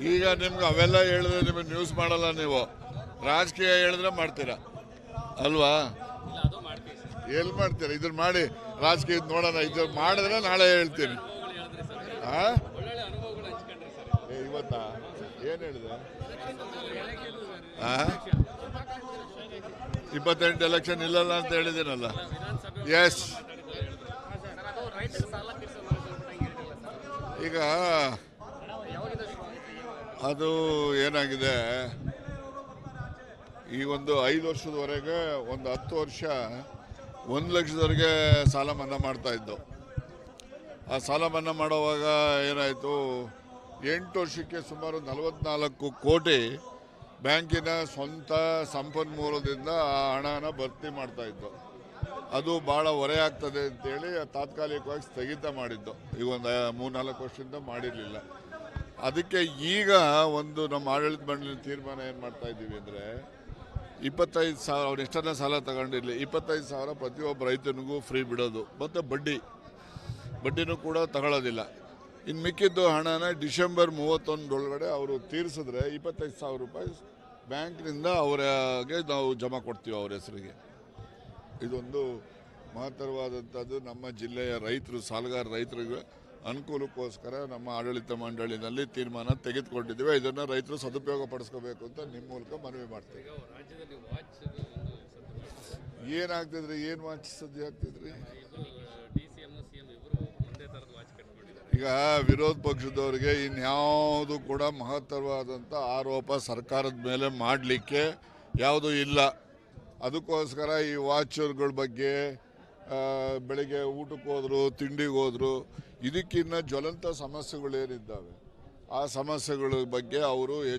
ಈಗ ನಿಮ್ಗೆ ಅವೆಲ್ಲ ಹೇಳಿದ್ರೆ ನಿಮಗೆ ನ್ಯೂಸ್ ಮಾಡಲ್ಲ ನೀವು. ರಾಜಕೀಯ ಹೇಳಿದ್ರೆ ಮಾಡ್ತೀರಾ? ಅಲ್ವಾ? ಎಲ್ಲಿ ಮಾಡ್ತೀರಾ? ಇದನ್ನ ಮಾಡಿ ರಾಜಕೀಯ ನೋಡೋಣ. ಇದು ಮಾಡಿದ್ರೆ ನಾಳೆ ಹೇಳ್ತೀನಿ. ಆ? ಇವತ್ತಾ? ಏನು ಹೇಳಿದೆ? ಇಪ್ಪತ್ತೆಂಟು ಎಲೆಕ್ಷನ್ ಇಲ್ಲಲ್ಲ ಅಂತ ಹೇಳಿದ್ದೀನಲ್ಲ. ಎಸ್ ಈಗ ಅದು ಏನಾಗಿದೆ? ಈ ಒಂದು ಐದು ವರ್ಷದವರೆಗೆ ಒಂದು ಹತ್ತು ವರ್ಷ ಒಂದು ಲಕ್ಷದವರೆಗೆ ಸಾಲ ಮನ್ನಾ ಮಾಡ್ತಾ ಇದ್ದು. ಆ ಸಾಲ ಮನ್ನಾ ಮಾಡುವಾಗ ಏನಾಯಿತು? ಎಂಟು ವರ್ಷಕ್ಕೆ ಸುಮಾರು ನಲವತ್ನಾಲ್ಕು ಕೋಟಿ ಬ್ಯಾಂಕಿನ ಸ್ವಂತ ಸಂಪನ್ಮೂಲದಿಂದ ಆ ಹಣನ ಭರ್ತಿ ಮಾಡ್ತಾ ಇದ್ದು. ಅದು ಭಾಳ ಹೊರೆ ಆಗ್ತದೆ ಅಂತೇಳಿ ತಾತ್ಕಾಲಿಕವಾಗಿ ಸ್ಥಗಿತ ಮಾಡಿದ್ದು. ಈಗ ಒಂದು ಮೂರ್ನಾಲ್ಕು ವರ್ಷದಿಂದ ಮಾಡಿರಲಿಲ್ಲ. ಅದಕ್ಕೆ ಈಗ ಒಂದು ನಮ್ಮ ಆಡಳಿತ ಮಂಡಳಿ ತೀರ್ಮಾನ ಏನು ಮಾಡ್ತಾ ಇದ್ದೀವಿ ಅಂದರೆ ಇಪ್ಪತ್ತೈದು ಸಾವಿರ, ಅವ್ರು ಎಷ್ಟನ್ನ ಸಾಲ ತಗೊಂಡಿರಲಿ, ಇಪ್ಪತ್ತೈದು ಸಾವಿರ ಪ್ರತಿಯೊಬ್ಬ ರೈತನಿಗೂ ಫ್ರೀ ಬಿಡೋದು. ಮತ್ತು ಬಡ್ಡಿ, ಬಡ್ಡಿನೂ ಕೂಡ ತಗೊಳ್ಳೋದಿಲ್ಲ ಇನ್ನು ಮಿಕ್ಕಿದ್ದು ಹಣನ ಡಿಸೆಂಬರ್ ಮೂವತ್ತೊಂದರೊಳಗಡೆ ಅವರು ತೀರಿಸಿದ್ರೆ ಇಪ್ಪತ್ತೈದು ಸಾವಿರ ರೂಪಾಯಿ ಬ್ಯಾಂಕ್ನಿಂದ ಅವರಿಗೆ ನಾವು ಜಮಾ ಕೊಡ್ತೀವಿ ಅವ್ರ ಹೆಸರಿಗೆ. ಇದೊಂದು ಮಹತ್ತರವಾದಂಥದ್ದು ನಮ್ಮ ಜಿಲ್ಲೆಯ ರೈತರು, ಸಾಲಗಾರ ರೈತರಿಗೆ. ಅನುಕೂಲಕ್ಕೋಸ್ಕರ ನಮ್ಮ ಆಡಳಿತ ಮಂಡಳಿನಲ್ಲಿ ತೀರ್ಮಾನ ತೆಗೆದುಕೊಂಡಿದ್ದೇವೆ. ಇದನ್ನು ರೈತರು ಸದುಪಯೋಗ ಪಡಿಸ್ಕೋಬೇಕು ಅಂತ ನಿಮ್ಮ ಮೂಲಕ ಮನವಿ ಮಾಡ್ತೀವಿ. ಏನಾಗ್ತಿದ್ರಿ? ಏನು ವಾಚ್ ಸುದ್ದಿ ಆಗ್ತಿದ್ರಿ? ಈಗ ವಿರೋಧ ಪಕ್ಷದವರಿಗೆ ಇನ್ಯಾವುದು ಕೂಡ ಮಹತ್ತರವಾದಂಥ ಆರೋಪ ಸರ್ಕಾರದ ಮೇಲೆ ಮಾಡಲಿಕ್ಕೆ ಯಾವುದೂ ಇಲ್ಲ. ಅದಕ್ಕೋಸ್ಕರ ಈ ವಾಚರ್ಗಳ ಬಗ್ಗೆ ಬೆಳಿಗ್ಗೆ ಊಟಕ್ಕೆ ಹೋದ್ರು ತಿಂಡಿಗೆ ಹೋದ್ರು ಇದಕ್ಕಿನ್ನ ಜ್ವಲಂತ ಸಮಸ್ಯೆಗಳೇನಿದ್ದಾವೆ? ಆ ಸಮಸ್ಯೆಗಳ ಬಗ್ಗೆ ಅವರು